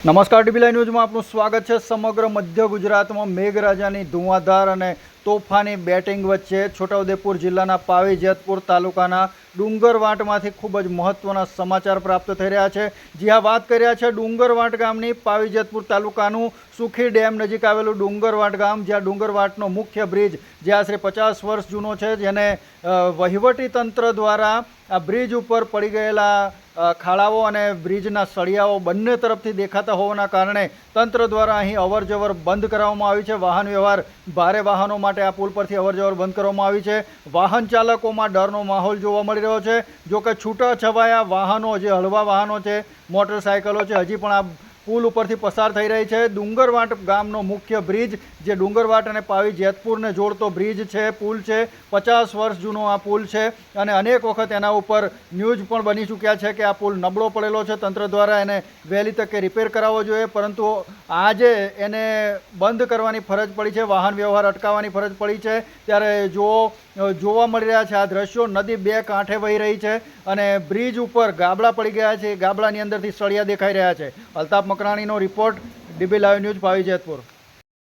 નમસ્કાર ડીબીલાઈ ન્યૂઝમાં આપનું સ્વાગત છે. સમગ્ર મધ્ય ગુજરાતમાં મેઘરાજાની ધુવાધાર અને તોફાની બેટિંગ વચ્ચે છોટાઉદેપુર જિલ્લાના પાવી જેતપુર તાલુકાના ડુંગરવાંટમાંથી ખૂબ જ મહત્ત્વના સમાચાર પ્રાપ્ત થઈ રહ્યા છે. જ્યાં વાત કરી રહ્યા છે ડુંગરવાંટ ગામની પાવીજતપુર તાલુકાનું સુખી ડેમ નજીક આવેલું ડુંગરવાંટ ગામ, જ્યાં ડુંગરવાંટનો મુખ્ય બ્રિજ જે આશરે પચાસ વર્ષ જૂનો છે, જેને વહીવટી તંત્ર દ્વારા આ બ્રિજ ઉપર પડી ગયેલા ખાડાઓ અને બ્રિજના સળિયાઓ બંને તરફથી દેખાતા હોવાના કારણે તંત્ર દ્વારા અહીં અવરજવર બંધ કરાવવામાં આવી છે. વાહન વ્યવહાર ભારે વાહનો માટે આ પુલ પરથી અવરજવર બંધ કરવામાં આવી છે. વાહન ચાલકોમાં ડરનો માહોલ જોવા મળી રહ્યો છે. જો છૂટા છવાયા વાહનો, જે હળવા વાહનો છે, મોટરસાયકલો છે, હજી પણ આ પુલ ઉપરથી પસાર થઈ રહી છે. ડુંગરવાટ ગામનો મુખ્ય બ્રિજ, જે ડુંગરવાટ અને પાવી જેતપુરને જોડતો બ્રિજ છે, પુલ છે. પચાસ વર્ષ જૂનો આ પુલ છે અને અનેક વખત એના ઉપર ન્યૂઝ પણ બની ચૂક્યા છે કે આ પુલ નબળો પડેલો છે. તંત્ર દ્વારા એને વહેલી તકે રિપેર કરાવવો જોઈએ. પરંતુ આજે એને બંધ કરવાની ફરજ પડી છે, વાહન વ્યવહાર અટકાવવાની ફરજ પડી છે. ત્યારે જો જોવા મળી રહ્યા છે આ દ્રશ્યો, નદી બે કાંઠે વહી રહી છે અને બ્રિજ ઉપર ગાબડા પડી ગયા છે, ગાબડાની અંદરથી સળિયા દેખાઈ રહ્યા છે. અલ્તાફ મકરાણીનો રિપોર્ટ, ડીબી લાઈવ ન્યૂઝ, ભાવી જેતપુર.